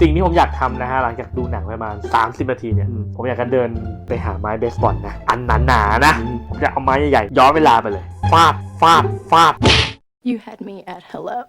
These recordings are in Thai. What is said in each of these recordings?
สิ่งที่ผมอยากทำนะฮะหลังจากดูหนังประมาณ 30 นาทีเนี่ย อืม ผมอยากจะเดินไปหาไม้เบสบอลนะ อันหนาๆนะอืมผมจะเอาไม้ใหญ่ๆย้อนเวลาไปเลยฟาดฟาดฟาด You had me at hello.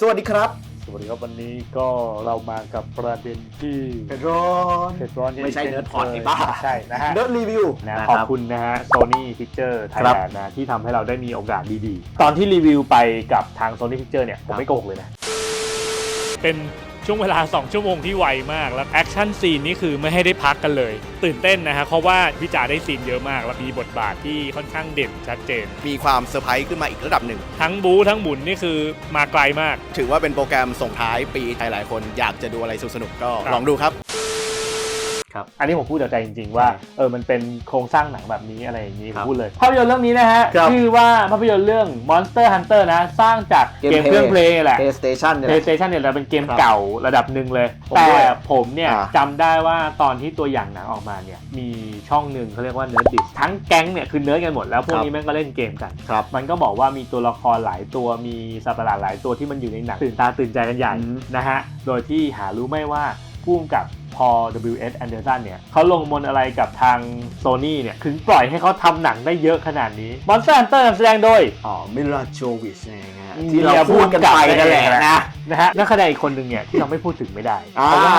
สวัสดีครับ สวัสดีครับวันนี้ก็เรามากับประเด็นที่เผ็ดร้อนเผ็ดร้อนไม่ใช่ Nerd Pod ไอ้บ้าใช่นะฮะเดิร์ดรีวิวนะนะขอบรับคุณนะฮะ Sony Picture ครับ Thailand นะที่ทำให้เราได้มีโอกาสดีๆ ตอนที่รีวิวไปกับทาง Sony Picture เนี่ย ผมครับไม่โกหกเลยนะ เป็น ช่วงเวลา 2 ชั่วโมงที่ไวมาก แล้วแอคชั่นซีนนี่คือไม่ให้ได้พักกันเลย ตื่นเต้นนะฮะเพราะว่าพี่จ๋าได้ซีนเยอะมาก แล้วมีบทบาทที่ค่อนข้างเด่นชัดเจน มีความเซอร์ไพรส์ขึ้นมาอีกระดับหนึ่ง ทั้งบู๊ทั้งหมุนนี่คือมาไกลมาก ถือว่าเป็นโปรแกรมส่งท้ายปีใครหลายคนอยากจะดูอะไรสนุกๆก็ครับลองดูครับ อันนี้ผมพูดจากใจจริง ๆ ว่าเออมันเป็นโครงสร้างหนังแบบนี้อะไรอย่างนี้ผครัมบพูดเลย ภาพยนตร์เรื่องนี้นะฮะครับชื่อว่าภาพยนตร์เรื่อง Monster Hunter นะ สร้างจากเกมเกมเครื่องเพลงแหละ PlayStation เนี่ยแหละ PlayStation เนี่ยเราเป็นเกมครับเก่าระดับหนึ่งเลยผมแต่ด้วยผมเนี่ยอ่าจำได้ว่าตอนที่ตัวอย่างหนังออกมาเนี่ยมีช่องหนึ่งเขาเรียกว่า Nerd Dish ทั้งแก๊งเนี่ยคือเนิร์ดกันหมดแล้วพวกนี้แม่งก็เล่นเกมกันครับมันก็บอกว่ามีตัวละครหลายตัวมีสัตว์ประหลาดหลายตัวที่มันอยู่ในหนังตื่นตาตื่นใจกันใหญ่อืมนะฮะโดยที่หารู้ไม่ว่าผู้กำกับ พอ W.S. Anderson เนี่ยเขาลงมนอะไรกับทาง Sony เนี่ยถึงปล่อยให้เขาทำหนังได้เยอะขนาดนี้ Monster Hunter นำแสดงโดย อ๋อมิลาโจวิชนะฮะอืมที่เราพูดกันไปนั่นแหละนะ นะฮะนักแสดงอีกคนหนึ่งเนี่ยที่เราไม่พูดถึงไม่ได้อ่าเพราะว่า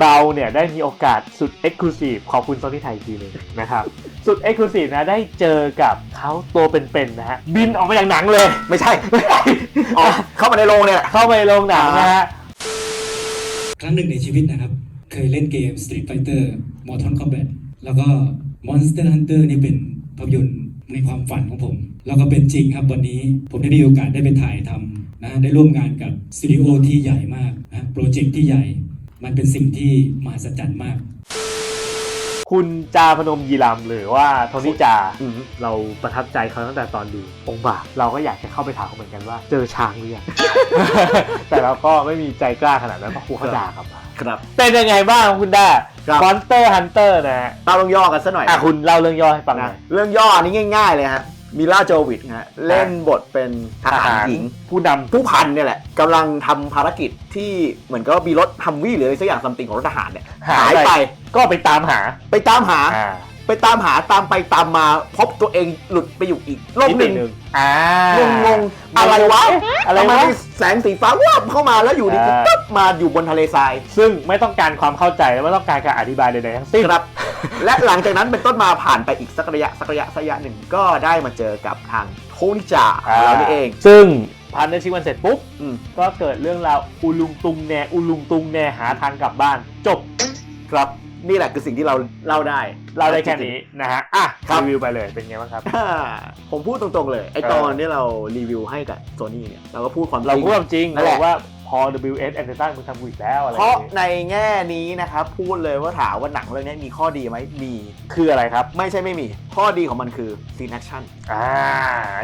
เราเนี่ยได้มีโอกาสสุด Exclusive ขอบคุณ Sony ไทยทีหนึงนะครับ สุด Exclusive นะได้เจอกับเขาตัวเป็นๆนะฮะบินออกมาจากหนังเลย ไม่ใช่ อ๋อเข้ามาในโรงเนี่ย เข้าไปโรงหนังนะฮะ ครั้งหนึ่งในชีวิตนะครับ เคยเล่นเกม Street Fighter Mortal Kombat แล้วก็ Monster Hunter นี่เป็นภาพยนตร์ในความฝันของผม แล้วก็เป็นจริงครับวันนี้ผมได้มีโอกาสได้ไปถ่ายทำนะได้ร่วมงานกับสตูดิโอที่ใหญ่มากนะโปรเจกต์ที่ใหญ่ มันเป็นสิ่งที่มหัศจรรย์มาก คุณจาพนมยีรำหรือว่าโทนี่จาอืมเราประทับใจเขาตั้งแต่ตอนดูองค์บากเราก็อยากจะเข้าไปถามเขาเหมือนกันว่า เจอช้างหรือยังแต่เราก็ไม่มีใจกล้าขนาดนั้นเพราะครูเขาด่ากลับมา ครับ เป็นยังไงบ้างคุณด้าครับ Monster Hunter นะฮะเราลองย่อกันซะหน่อยอะคุณเล่าเรื่องย่อให้ฟังหน่นะอยเรื่องย่ออันนี้ง่าย ๆ เลยฮะมิลาโจวิชฮะเล่นบทเป็นทหารหญิง ผู้นำผู้พันเนี่ยแหละกำลังทำภารกิจที่เหมือนก็มีรถฮัมวี่หรืออะไรสักอย่างซัมติงของรถทหารเนี่ยหายไปก็ไปตามหาไปตามหา อ่า ไปตามหาตามไปตามมาพบตัวเองหลุดไปอยู่อีกโลกหนึ่งอ่างงงๆอะไรวะเอ๊อะไรทำไมวะ มีแสงสีฟ้าวับเข้ามาแล้วอยู่ดีอ่าๆปั๊บมาอยู่บนทะเลทราย ซึ่งไม่ต้องการความเข้าใจและไม่ต้องการการอธิบายใดๆทั้งสิ้น ครับ และหลังจากนั้นเป็นต้นมาผ่านไปอีกสักระยะสักระยะสักระยะหนึ่งก็ได้มาเจอกับทางโทนิจาของเรานี่เอง ซึ่งพันในชิวันเสร็จปุ๊บ อืมก็เกิดเรื่องราวอุลุงตุงแนอุลุงตุงแนหาทางกลับบ้าน จบครับ นี่แหละคือสิ่งที่เรา เล่าได้เราได้แค่นี้นะฮะอะครับ รีวิวไปเลยเป็นไงบ้างครับ อ่าผมพูดตรงๆเลย ไอเออ ตอนที่เรารีวิวให้กับโซนี่เนี่ยเราก็พูดความจริงเราพูดความจริงนั่เรานแหบละอกว่า พอ WS Anderson มึงทำกูอีกแล้วอะไรอเพย่างราะงี้ในแง่นี้นะครับ พูดเลยว่าถามว่าหนังเรื่องนี้มีข้อดีไหมมี คืออะไรครับ ไม่ใช่ไม่มี ข้อดีของมันคือซีนแอคชั่นอ่า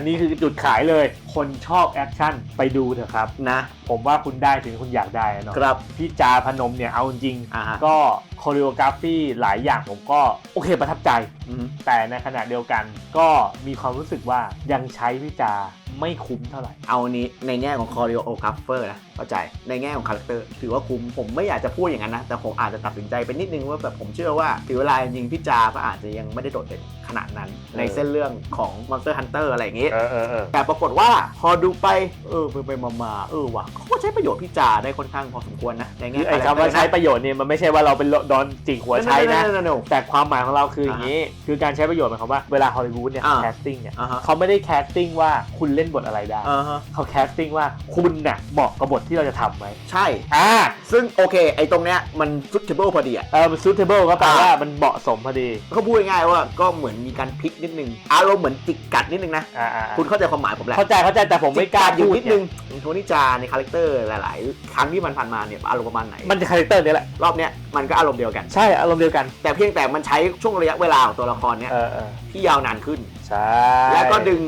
นี่คือจุดขายเลย คนชอบแอคชั่นไปดูเถอะครับ นะ ผมว่าคุณได้ถึงคุณอยากได้อะเนาะครับพี่จาพนมเนี่ยเอาจริงๆอ่าฮะ ก็คอริโอกราฟีหลายอย่างผมก็โอเคประทับใจ อืมแต่ในขณะเดียวกันก็มีความรู้สึกว่ายังใช้พี่จา ไม่คุ้มเท่าไหร่ เอานี้ในแง่ของคอริโอกราฟเฟอร์นะ เข้าใจ ในแง่ของคาแรคเตอร์ถือว่าคุ้ม ผมไม่อยากจะพูดอย่างนั้นนะ แต่ผมอาจจะตัดสินใจไปนิดนึงว่าแบบผมเชื่อว่าถือเวลาจริงพี่จาก็อาจจะยังไม่ได้โดดเด่น ขนาดนั้นในเส้นเรื่องของ Monster Hunter อะไรอย่างงี้ เออเออเออแต่ปรากฏว่าพอดูไป เออ ไปไปมามาเออว่ะเขาก็ใช้ประโยชน์พี่จาได้ค่อนข้างพอสมควรนะในคืแง่อไอ้คำว่าใช้ประโยชน์เนี่ยมันไม่ใช่ว่าเราเป็นโดนจิกหัวใช้นะนั่นๆๆๆแต่ความหมายของเราคืออย่างนี้ คือการใช้ประโยชน์หมายความว่าเวลาฮอลลีวูดเนี่ยอ่าแคสติ้งเนี่ยอ่าฮะ เขาไม่ได้แคสติ้งว่าคุณเลล่นบทอะไรได้ อ่าฮะเขาแคสติ้งว่าคุณน่ะเหมาะกับบทที่เราจะทำไหมใช่ อ่าซึ่งโอเค ไอ้ตรงเนี้ยมัน suitable พอดีอะเออมัน suitable ก็แปลว่ามันเหมาะสมพอดี เขาพูดง่ายๆว่าก็เหมือนมีการพลิกนิดนึง อารมณ์เหมือนจิกกัดนิดนึงนะ อ่าอ่าคุณเข้าใจความหมายผมแหละเข้าใจเข้าใจแต่ผมไม่กล้าจิอยู่พูดนิดนึงโทนี่จาในคาแรคเตอร์หลาย ๆ ครั้งที่มันผ่านมาเนี่ยอารมณ์ประมาณไหน มันจะคาแรคเตอร์นี้แหละ รอบเนี้ยมันก็อารมณ์เดียวกัน ใช่อารมณ์เดียวกัน แต่เพียงแต่มันใช้ช่วงระยะเวลาของตัวละครเนี้ยเออเออที่ยาวนานขึ้น ใช่แล้วก็ดึง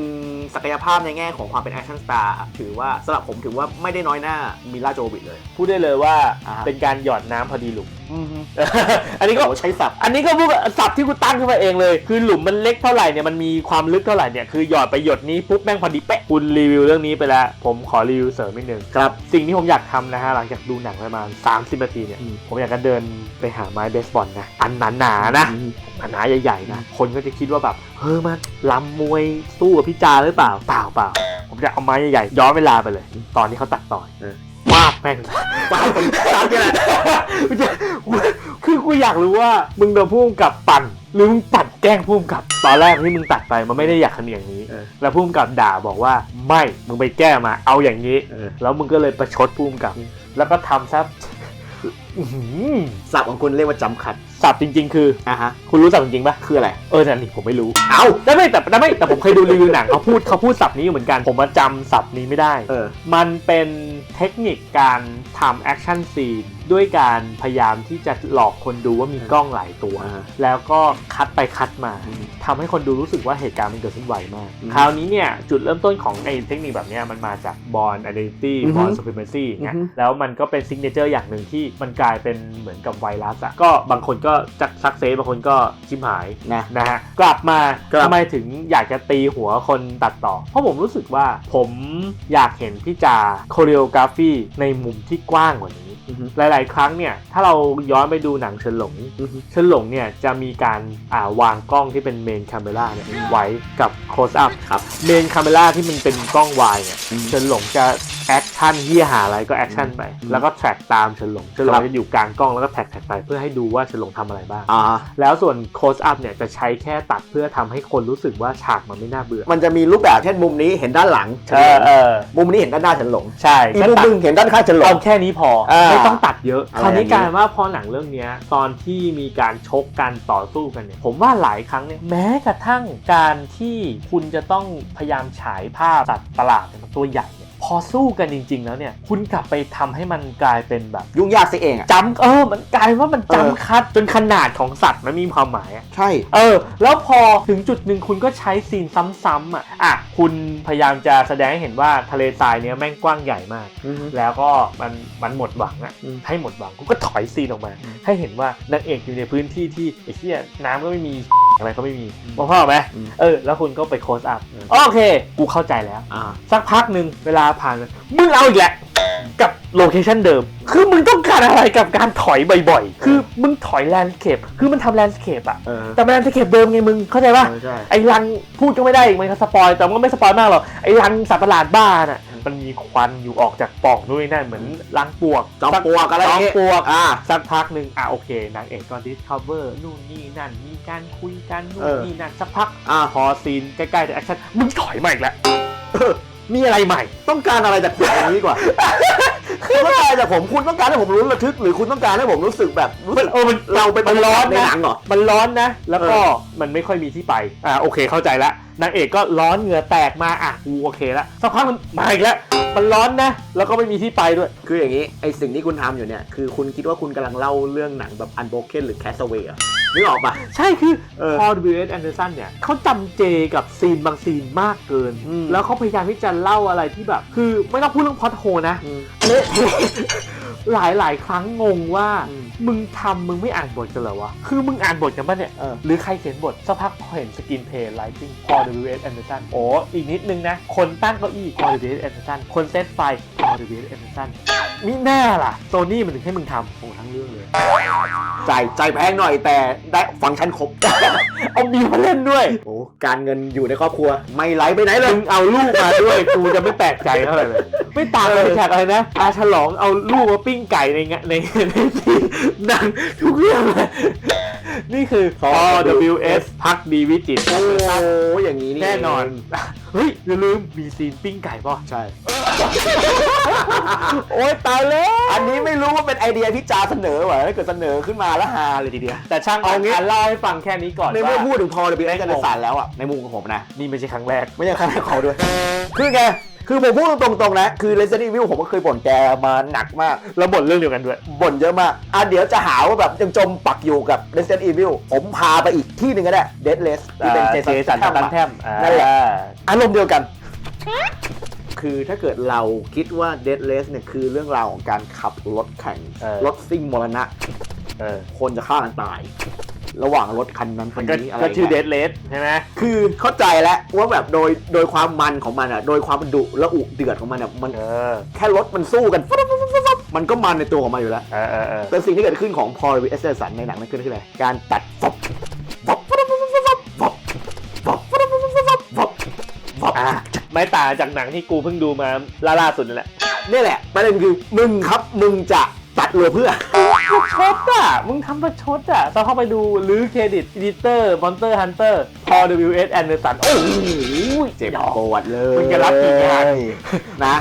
ศักยภาพในแง่ของความเป็นแอคชั่นสตาร์ถือว่าสำหรับผมถือว่าไม่ได้น้อยหน้ามิลาโจวิชเลย พูดได้เลยว่าอ่าฮะเป็นการหยอดน้ำพอดีหลุมอันนี้ก็โอ้ใช้สับอันนี้ก็พูดกับศัพท์ที่กูตั้งขึ้นมาเองเลย คือหลุมมันเล็กเท่าไหร่เนี่ยมันมีความลึกเท่าไหร่เนี่ยคือหยอดไปหยดนี้ปุ๊บแม่งพอดีเป๊ะคุณรีวิวเรื่องนี้ไปแล้ว ผมขอรีวิวเสริมนิดนึงครับ สิ่งที่ผมอยากทำนะฮะหลังจากดูหนังประมาณ 30นาทีเนี่ยอืมผมอยากจะเดินไปหาไม้เบสบอลนะอันหนาๆนะหนาๆใหญ่ๆนะคนก็จะคิดว่าแบบเฮ้ยมันลำมวยสู้กับพี่จาหรือเปล่าเปล่าเปล่าผมจะเอาไม้ใหญ่ๆย้อนเวลาไปเลย ตอนที่เขาตัดต่อยเออมาก แม่งป้าคนตามนี่แหละคือกูอยากรู้ว่ามึงโดนพุ่มกับปั่น หรือมึงปั่นแกล้งพุ่มกับตอนแรกที่มึงตัดไปมันไม่ได้อยากทำอย่างนี้ เออแล้วพุ่มกับด่าบอกว่าไม่มึงไปแก้มา เอาอย่างนี้ เออ แล้วมึงก็เลยประชดพุ่มกับ แล้วก็ทำซะอื้อหือสับของคุณเรียกว่าจำขัดสับจริง ๆ คือ อะฮะ คุณรู้สับจริงๆปะ คืออะไร เออแต่นี่ผมไม่รู้ เอ้าแต่ไม่แต่แต่ไม่แต่ผมเคยดูรีวิวหนังเขาพูดเขาพูดสับนี้อยู่เหมือนกัน ผมมาจำสับนี้ไม่ได้ เออ มันเป็น เทคนิคการทำแอคชั่นซีนด้วยการพยายามที่จะหลอกคนดูว่ามีกล้องหลายตัว อ่าฮะแล้วก็คัดไปคัดมาอืมทำให้คนดูรู้สึกว่าเหตุการณ์มันเกิดขึ้นไวมาก อืมคราวนี้เนี่ยจุดเริ่มต้นของไอ้เทคนิคแบบเนี้ยมันมาจากบอล identity อือฮึบอล supremacy อย่างเงี้ยอือฮึ แล้วมันก็เป็นซิกเนเจอร์อย่างหนึ่งที่มันกลายเป็นเหมือนกับไวรัสอะก็บางคนก็จักซักเซสบางคนก็ชิมหาย นะ นะฮะกลับมาครับ ทำไมถึงอยากจะตีหัวคนตัดต่อ เพราะผมรู้สึกว่าผมอยากเห็นพี่จาโคเรียกราฟีในมุมที่กว้างกว่านี้อือฮึ หลาย ๆ ครั้งเนี่ยถ้าเราย้อนไปดูหนังเฉินหลงอือฮึเฉินหลงเนี่ยจะมีการอ่าวางกล้องที่เป็นเมนคาเมราเนี่ยไว้กับโคสอัพครับเมนคาเมราที่มันเป็นกล้องวายเนี่ยอืมเฉินหลงจะแอค ชั่นเฮียหาอะไรก็แอคชั่นไปอืมแล้วก็แทร็กตามเฉินหลงเฉินหลครังบจะอยู่กลางกล้องแล้วก็แทร็กแทร็กไปเพื่อให้ดูว่าเฉินหลงทำอะไรบ้างอ่าแล้วส่วนโคสอัพเนี่ยจะใช้แค่ตัดเพื่อทำให้คนรู้สึกว่าฉากมันไม่น่าเบื่อ มันจะมีรูปแบบเช่นมุมนี้เห็นด้านหลังเออเออมุมนี้เห็นด้านหน้าฉันหลงใช่อีกก็มุมตัดหนึงเห็นด้านข้างฉันหลเอางแค่นี้พออ่าไม่ต้องตัดเยอะอะไรคราวนี้อย่างนี้กลายว่าพอหนังเรื่องเนี้ยตอนที่มีการชกกันต่อสู้กันเนี่ยผมว่าหลายครั้งเนี่ยแม้กระทั่งการที่คุณจะต้องพยายามฉายภาพสัตว์ประหลาดเนี่ยตัวใหญ่เนี่ย พอสู้กันจริง ๆ แล้วเนี่ย คุณกลับไปทำให้มันกลายเป็นแบบยุ่งยากสิเองอะจำเออ มันกลายว่ามันเออจำคัดจนขนาดของสัตว์มันมีความหมายอะใช่ เออ แล้วพอถึงจุดหนึ่งคุณก็ใช้ซีนซ้ำๆอะอะคุณพยายามจะแสดงให้เห็นว่าทะเลทรายเนี้ยแม่งกว้างใหญ่มาก แล้วก็มันมันหมดหวังอะอืมให้หมดหวังกูก็ถอยซีนออกมาอืมให้เห็นว่านางเอกอยู่ในพื้นที่ที่ไอ้เหี้ยน้ำก็ไม่มีอะไรก็ไม่มีมองภาพออกไหมอืมเออ แล้วคุณก็ไปโคสอัพอืมโอเค กูเข้าใจแล้วอ่าสักพักหนึ่งเวลาผ่านไปมึงเอาอีกแหละ กับโลเคชันเดิม คือมึงต้องการอะไรกับการถอยบ่อยๆ คือมึงถอยแลนด์สเคปคือมันทำแลนด์สเคปอะเออแต่มันแลนด์สเคปเดิมไงมึง เข้าใจปะเออใช่ไอ้รังพูดก็ไม่ได้อีกมันก็สปอยแต่มันก็ไม่สปอยมากหรอก ไอ้รังสัตว์ประหลาดบ้าน่ะ มันมีควันอยู่ออกจากปล่องนู่นนนั่นเหมือนรังปวกจอมปลวกอะไรจออย่างมงี้ปลวกอ่าสักพักหนึ่งอะโอเค นางเอกก็ดิสคัฟเวอร์นู่นนี่นั่นมีการคุยกันนู่เอนอนี่นั่นสักพักอ่าพอซีนใกล้ๆจะแอคชั่นมึงถอยมาอีกแล้วเออ มีอะไรใหม่ ต้องการอะไรจากผมอย่างนี้ดีกว่าคุณต้องการจากผมคุณต้องการให้ผมรู้ระทึก หรือคุณต้องการให้ผมรู้สึกแบบรู้สึกเออมันเราเป็นมันร้อนในนะหนังเหรอ มันร้อนนะ แล้วก็เออมันไม่ค่อยมีที่ไปอ่าโอเคเข้าใจละนางเอกก็ร้อนเหงื่อแตกมาอะกูโอเคละสักพักมันมาอีกแล้ว มันร้อนนะ แล้วก็ไม่มีที่ไปด้วย คืออย่างนี้ไอสิ่งที่คุณทำอยู่เนี่ย คือคุณคิดว่าคุณกำลังเล่าเรื่องหนังแบบ Unbroken หรือ Castaway อะนึกออกปะ ใช่คือเออพอ W.S. Anderson เนี่ยเขาจำเจกับซีนบางซีนมากเกิน อืม แล้วเขาพยายามที่จะเล่าอะไรที่แบบ คือไม่ต้องพูดเรื่องพล็อตโฮนะอืมเละ หลายหลายๆครั้งงงว่าอืมมึงทำมึงไม่อ่านบทกันเหรอวะ คือมึงอ่านบทกันปะเนี่ยเออหรือใครเขียนบทสักพักพอเห็นสกินเพลย์ไลติ้งพอ W.S. Anderson โอ้อีกนิดนึงนะ คนตั้งเก้าอี้พอ W.S. Anderson คนเซตไฟพอ W.S. Anderson มิน่าล่ะโซนี่มันถึงให้มึงทำโอ้ทั้งเรื่องเลยใจายใจายแพงหน่อยแต่ได้ฟังก์ชันครบ เอามีมาเล่นด้วยโอ้การเงินอยู่ในครอบครัว ไม่ไหลไปไหนเลย มึงเอาลูกมาด้วย กูจะไม่แปลกใจเท่าไหร่เลย ไม่ต่างกับฉากอะไรนะอาฉลองเอาลูกมาปิ้งไก่ในงะในในที่ดังทุกเรื่องเลยนี่คือพอ WS พักดีวิจิตรโอ้อย่างนี้นี่แน่นอน เฮ้ยอย่าลืมมีซีนปิ้งไก่ป่ะ ใช่ โอ๊ยตายแล้วอันนี้ไม่รู้ว่าเป็นไอเดียที่จาเสนอว่ะถ้าเกิดเสนอขึ้นมาแล้วฮาเลยทีเดียว แต่ช่างเอางี้เอาเล่าให้ฟังแค่นี้ก่อนในเมื่อว่าพูดถึงพอ WS กันสารแล้วอะในมุมของผมนะ นี่ไม่ใช่ครั้งแรก ไม่ใช่ครั้งแรกเขาด้วย คือไง คือผมพูดตรงๆนะ คือ Resident Evil ผมก็เคยบ่นแกมาหนักมาก แล้วบ่นเรื่องเดียวกันด้วย บ่นเยอะมาก อะเดี๋ยวจะหาว่าแบบยังจมปักอยู่กับ Resident Evil ผมพาไปอีกที่หนึ่งก็ได้ Deadless ที่เป็นเจเจสัสันนตัตันนแทแทมมอ่านั่นแหละอารมณ์เดียวกัน คือถ้าเกิดเราคิดว่า Deadless เนี่ยคือเรื่องราวของการขับรถแข่งเออ รถซิ่งมรณะ เออคนจะฆ่ากันตาย ระหว่างรถคันนั้นคันก็นี้อะไรก็ชื่อเดเงี้ยดเลสใช่ไหมคือเข้าใจแล้วว่าแบบโดยโดยความมันของมันอะ โดยความดุและอุเดือดของมันอะมันเออแค่รถมันสู้กันฟับฟับฟับฟับฟับมันก็มันในตัวของมันอยู่แล้ว เออเออเออแต่สิ่งที่เกิดขึ้นของพอลวิเอสเซสันในหนังนั่นคืออะไรการตัดฟับฟับ ไม่ต่างจากหนังที่กูเพิ่งดูมาล่าล่าสุดนั่นแหละ นี่แหละประเด็นคือมึงครับมึงจะตัดเรือเพื่อประชดอะ มึงทำประชดอะตอนเข้าไปดูหรือเครดิตอีดิเตอร์มอนเตอร์ฮันเตอร์ พอ WS Anderson โอ้โหเจ็บปวดเลยมึงจะรับกี่งานนะ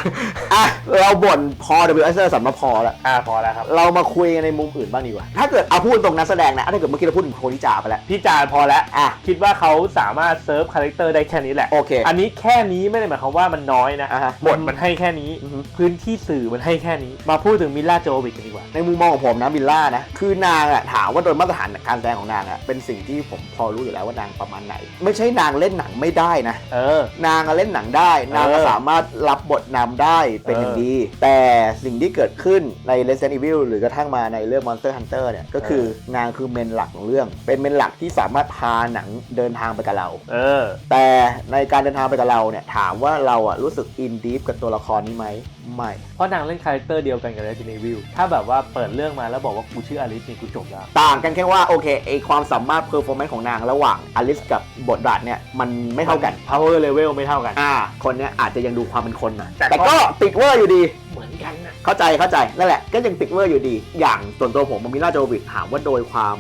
อะเราบ่นพอ W S สัมมาพอแล้วอ่าพอแล้วครับ เรามาคุยกันในมุมอื่นบ้างดีกว่า ถ้าเกิดเอาพูดตรงนักแสดงนะถ้าเกิดเมื่อกี้เราพูดถึงโคนิจาไปแล้วพี่จานพอแล้วอะคิดว่าเขาสามารถเซิร์ฟคาแรคเตอร์ได้แค่นี้แหละโอเคอันนี้แค่นี้ไม่ได้หมายความว่ามันน้อยนะอ่าฮะบทมันให้แค่นี้อือฮึพื้นที่สื่อมันให้แค่นี้ มาพูดถึงมิลล่าโจวิกกันดีกว่า ในมุมมองของผมนะบิลล่านะคือนางอะถามว่าโดยมาตรฐานการแสดงของนางอะเป็นสิ่งที่ผมพอรู้อยู่แล้วว่านางประมาณไหนไม่ใช่นางเล่นหนังไม่ได้นะ เออ นางอะเล่นหนังได้ นางก็เออสามารถรับบทนำได้เป็นอย่างเออดี แต่สิ่งที่เกิดขึ้นใน Resident Evil หรือกระทั่งมาในเรื่อง Monster Hunter เนี่ย ก็คือเออนางคือเมนหลักของเรื่อง เป็นเมนหลักที่สามารถพาหนังเดินทางไปกับเรา เออ แต่ในการเดินทางไปกับเราเนี่ยถามว่าเราอะรู้สึกอินดีฟกับตัวละครนี้ไหม ไม่ เพราะนางเล่นคาแรคเตอร์เดียวกันกับ Resident Evil ถ้าแบบว่าเปิดเรื่องมาแล้วบอกว่ากูชื่ออลิสนี่กูจบแล้ว ต่างกันแค่ว่าโอเคไอความสามารถเพอร์ฟอร์แมนซ์ของนางระหว่างอลิสกับบทบาทเนี่ยมันไม่เท่ากัน power level ไม่เท่ากัน อ่า คนเนี้ยอาจจะยังดูความเป็นคนนะแต่แต่ก็ ก็ติดเวอร์อยู่ดี เหมือนกันนะเข้าใจเข้าใจนั่นแหละก็ยังติดเวอร์อยู่ดี อย่างส่วนตัวผมมิล่าโจวิดถามว่าโดยความ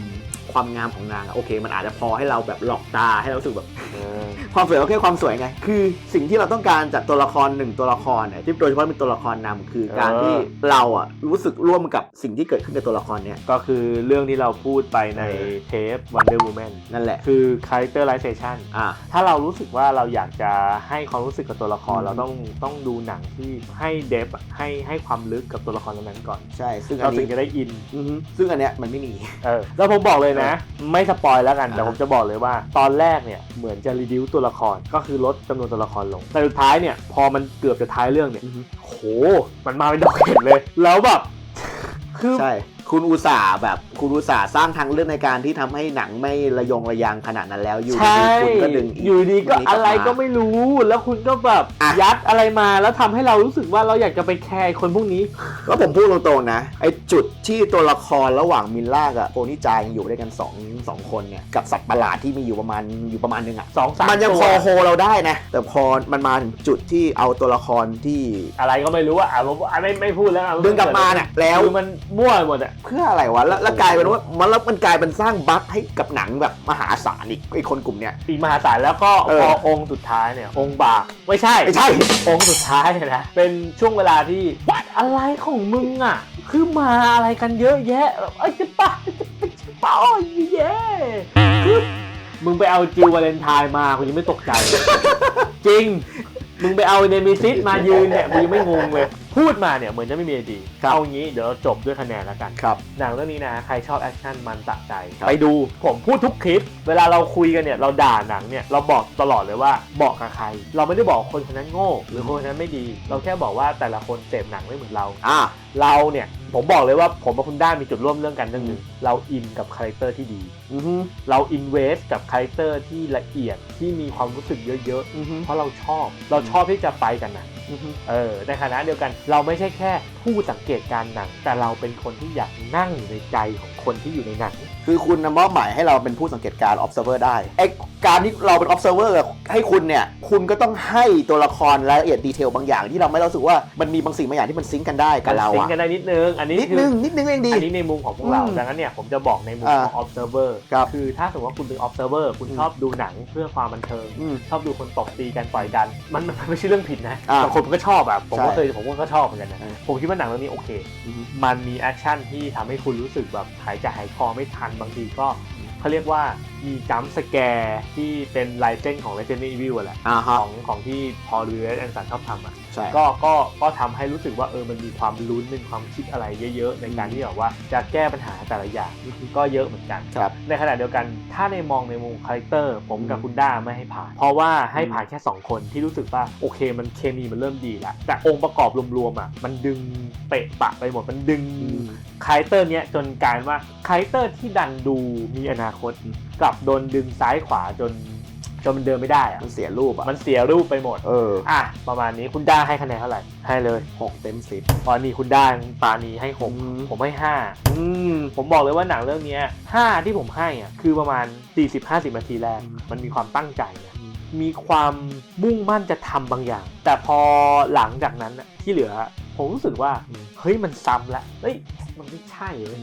ความงามของนางอะโอเค มันอาจจะพอให้เราแบบหลอกตาให้เรารู้สึกแบบ ความสวยก็แค่ความสวยไง คือสิ่งที่เราต้องการจากตัวละครหนึ่งตัวละครเนี่ยที่โดยเฉพาะเป็นตัวละครนำคือการเออ ที่เราอะรู้สึกร่วมกับสิ่งที่เกิดขึ้นกับตัวละครเนี่ย ก็คือเรื่องที่เราพูดไปในเออ เทป Wonder Woman นั่นแหละ คือ characterization อ่า ถ้าเรารู้สึกว่าเราอยากจะให้ความรู้สึกกับตัวละคร อืม เราต้องต้องดูหนังที่ให้เดฟให้ให้ความลึกกับตัวละครนั้นๆก่อน ใช่ซึ่งอัเรานถึนี้งจะได้อิน อือฮึซึ่งอันเนี้ยมันไม่มี เออแล้วผมบอกเลยนะ ไม่สปอยแล้วกันอ่าแต่ผมจะบอกเลยว่าตอนแรกเนี่ยเหมือนจะรีดิวตัวละครก็คือลดจำนวนตัวละครลง แต่สุดท้ายเนี่ยพอมันเกือบจะท้ายเรื่องเนี่ยโหมันมาเป็นดอกเห็ดเลย แล้วแบบคือใช่ คุณอุตส่าห์แบบ คุณอุตส่าห์สร้างทางเลือกในการที่ทำให้หนังไม่ระยงระยางขนาดนั้นแล้วอยู่ใช่ดีๆคุณก็ดึงกอยู่ดีก็เงนี้อะไรลับมาก็ไม่รู้ แล้วคุณก็แบบอะยัดอะไรมาแล้วทำให้เรารู้สึกว่าเราอยากจะไปแคร์คนพวกนี้ ก็ผมพูดตรงๆนะไอจุดที่ตัวละครระหว่างมิลล่ากับโพนิจายังอยู่ด้วยกันสองสองคนเนี่ยกับสัตว์ประหลาดที่มีอยู่ประมาณอยู่ประมาณนึงอะสองสามมันยังตัวพอโฮเราได้นะ แต่พอมันมาถึงจุดที่เอาตัวละครที่อะไรก็ไม่รู้อะอะผมอะไม่ไม่พูดแล้วอะดึงกลับมาเนี่ยแล้ว คือมันมั่วไปหมดอะเพื่ออะไรวะแล้วแล้วกลายเป็นว่ามันแล้วมันกลายเป็นสร้างบั๊กให้กับหนังแบบมหาศาลอีกไอคนกลุ่มเนี้ยอีกมหาศาลแล้วก็เออ พอองค์สุดท้ายเนี่ย องค์บากไม่ใช่ ไม่ใช่ องค์สุดท้ายเนี่ยนะ เป็นช่วงเวลาที่วัดอะไรของมึงอะ คือมาอะไรกันเยอะแยะแบบเอ้ยจะป้าจะป้าจะป้าแย่คือมึงไปเอาจิววาเลนไทน์มากูยังไม่ตกใจเลยจริง มึงไปเอาเนมิซิสมายืนเนี่ยกูยังไม่งงเลย พูดมาเนี่ยเหมือนจะไม่มีอะไรดี ครับ เอางี้เดี๋ยวเราจบด้วยคะแนนแล้วกัน ครับ หนังเรื่องนี้นะ ใครชอบแอคชั่นมันสะใจครับไปดู ผมพูดทุกคลิป เวลาเราคุยกันเนี่ย เราด่าหนังเนี่ย เราบอกตลอดเลยว่าบอกกับใคร เราไม่ได้บอกคนคนนั้นโง่ หรือคนคนนั้นไม่ดี เราแค่บอกว่าแต่ละคนเสพหนังไม่เหมือนเรา อ่า เราเนี่ย ผมบอกเลยว่าผมกับคุณด้ามีจุดร่วมเรื่องกันเรื่องหนึงเราอินกับคาแรคเตอร์ที่ดี อือฮึเราอินเวสกับคาแรคเตอร์ที่ละเอียดที่มีความรู้สึกเยอะอือฮึๆ เพราะเราชอบ เราชอบที่จะไปกันนะอือฮึ เออในขณะเดียวกันเราไม่ใช่แค่ ผู้สังเกตการณ์หนัง แต่เราเป็นคนที่อยากนั่งอยู่ในใจของคนที่อยู่ในหนัง คือคุณนะมอบหมายให้เราเป็นผู้สังเกตการณ์ observer ได้ไอการที่เราเป็น observer ให้คุณเนี่ย คุณก็ต้องให้ตัวละครรายละเอียดดีเทลบางอย่าง ที่เราไม่รู้สึกว่ามันมีบางสิ่งบางอย่างที่มันซิงก์กันได้กับเราซิงอะค์กันได้นิดนึง อันนี้นิดคือนึงนิดนึงเองดี อันนี้ในมุมของพวกเรา อืมดังนั้นเนี่ยผมจะบอกในมุมอ่าของ observer ครับคือถ้าสมมติว่าคุณเป็น observer คุณอืมชอบดูหนังเพื่อความบันเทิง อืมชอบดูคนตบตีกันต่อยกัน มันมันไม่ใช่เรื่องผิดนะอ่าบางคนก็ชอบแบบผมก็ใช่เคยผมก็ชอบเหมือนกันนะอืมผมคิดว่าหนังเรื่องนี้โอเค มันมีแอคชั่นที่ทำให้คุณรู้สึกแบบหายใจหายคอไม่ทันบางทีก็เขาเรียกว่ามีจัมป์สแกร์ที่เป็นลายเส้นของ Resident Evil อะแหละอ่าฮะของของที่พอรูเอสแอนสันชอบทำอะใช่ ก็ก็ก็ทำให้รู้สึกว่าเออมันมีความลุ้นเป็นความคิดอะไรเยอะ ๆ ในการที่แบบว่าจะแก้ปัญหาแต่ละอย่างก็เยอะเหมือนกัน ครับ ในขณะเดียวกันถ้าในมองในมุมคาแรคเตอร์ ผมกับอืมคุณด้าไม่ให้ผ่าน เพราะว่าให้อืมผ่านแค่ 2 คนที่รู้สึกว่าโอเคมันเคมีมันเริ่มดีแล้วแต่องค์ประกอบรวมๆอะมันดึงเปะปะไปหมดมันดึงคาแรคเตอร์เนี้ยจนกลายเป็นว่าคาแรคเตอร์ที่ดันดูมีอนาคตกลับโดนดึงซ้ายขวาจน จนมันเดินไม่ได้อะมันเสียรูปอะมันเสียรูปไปหมด เอออะ ประมาณนี้คุณด้าให้คะแนนเท่าไหร่ ให้เลยหกเต็มสิบตอนนี้คุณด้าปานีให้หกอืมผมให้ห้าอืมผมบอกเลยว่าหนังเรื่องเนี้ยห้าที่ผมให้อะคือประมาณ 40-50นาทีแรกมันมีความตั้งใจนะมีความมุ่งมั่นจะทำบางอย่าง แต่พอหลังจากนั้นน่ะที่เหลือ ผมรู้สึกว่าเฮ้ยมันซ้ำละเฮ้ยมันไม่ใช่เลย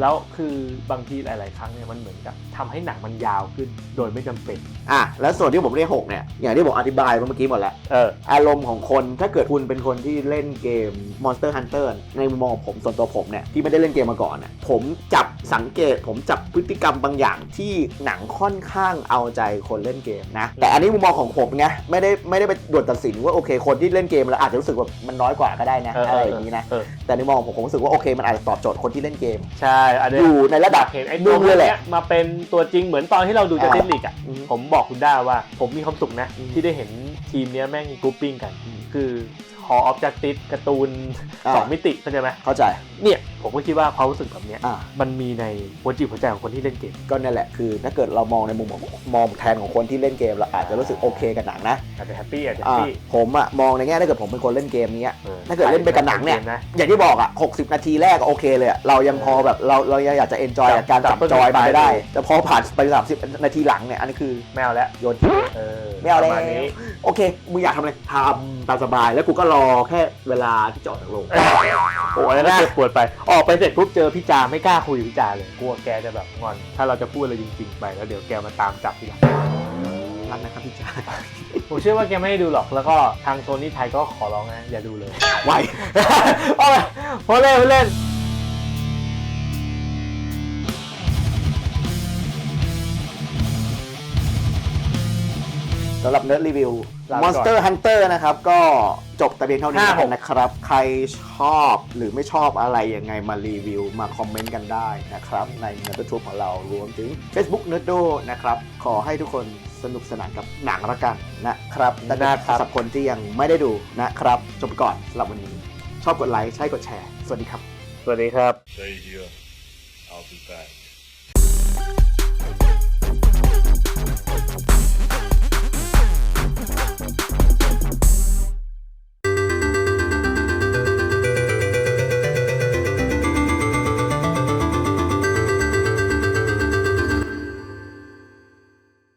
แล้วคือบางทีหลาย ๆ ครั้งเนี่ยมันเหมือนกับทำให้หนังมันยาวขึ้นโดยไม่จำเป็นอะแล้วส่วนที่ผมเรียกหกเนี่ยอย่างที่ผมอธิบายไปเมื่อกี้หมดแล้วเอออารมณ์ของคนถ้าเกิดคุณเป็นคนที่เล่นเกม Monster Hunter ในมุมมองของผมส่วนตัวผมเนี่ยที่ไม่ได้เล่นเกมมาก่อนน่ะผมจับสังเกต ผมจับพฤติกรรมบางอย่างที่หนังค่อนข้างเอาใจคนเล่นเกมนะแต่อันนี้มุมมองของผมไงไม่ได้ไม่ได้ไปด่วนตัดสินว่าโอเค คนที่เล่นเกมแล้วอาจจะรู้สึกว่ามันน้อยกว่าก็ได้นะเอออะไรอย่างนี้นะเออแต่ในมุมมองของผมผมรู้สึกว่าโอเคมันอาจจะตอบโจทย์คนที่เล่นเกม ใช่อันเนี้อยยู่ในระดับเห็นไอ้หตัวนึ่งพเลวยกแหละเนี้ยมาเป็นตัวจริงเหมือนตอนที่เราดูอ่าจะติสลิกอะอืมผมบอกคุณได้ว่า ผมมีความสุขนะอืมที่ได้เห็นทีมเนี้ยแม่งกรุ๊ปปิ้งกันอื มคือ Hall of Justice การ์ตูนอ่าสองมิติเข้าใจไหมเข้าใจ เนี่ยผมก็คิดว่าความรู้สึกแบบเนี้ยอ่ามันมีในหัวจิตหัวใจของคนที่เล่นเกม ก็นั่นแหละคือถ้าเกิดเรามองในมุมของมองแทนของคนที่เล่นเกมเราอาจจะรู้สึกโอเคกับหนังนะอาจจะแฮปปี้อาจจะแฮอ่าปปี้ผมอะมองในแง่ถ้าเกิดผมเป็นคนเล่นเกมนี้อะออถ้าเกิดเล่นไปกับหนังเนี่ยกมนะอย่างที่บอกอะ60 นาทีแรกก็โอเคเลยอะเรายังพอแบบเราเรายังอยากจะเอนจอยจับกับการจัจับบต้นจอยปมาลายไม่ได้เลยแต่พอผ่านไป30 นาทีหลังเนี่ยอันนี้คือไม่เอาแล้วโยนทิ้งเออไม่เอาปแล้วระมาณนี้ โอเคมึงอยากทำอะไรทำตามสบายแล้วกูก็รอแค่เวลาที่จะออกจากโรงโอ้ยแล้วก็เจ็บปวดไป ออกไปเสร็จปุ๊บเจอพี่จาไม่กล้าคุยกับพี่จาเลยกลัวแกจะแบบงอน ถ้าเราจะพูดอะไรจริง ๆ ไปแล้วเดี๋ยวแกมาตามจับทีหลังรักนะครับพี่จ้าผมเชื่อว่าแกไม่ให้ดูหรอกแล้วก็ทางโซนี่ไทยก็ขอร้องนะอย่าดูเลยไวโอ้ยพอเล่นพอเล่น สำหรับเนิร์ดรีวิว ลาไปก่อน Monster Hunter นะครับ ก็จบแต่เพียงเท่านี้ห้าหกนะครับ ใครชอบหรือไม่ชอบอะไรยังไงมารีวิวมาคอมเมนต์กันได้นะครับ ในเนื้อทูบของเรารวมถึง Facebook n e r d o นะครับ ขอให้ทุกคนสนุกสนานกับหนังละกันนะครับและนะครับสำหรับคนที่ยังไม่ได้ดูนะครับ จบไปก่อนสำหรับวันนี้ ชอบกดไลค์ใช่กดแชร์ สวัสดีครับ สวัสดีครับ Stay here. I'll be back.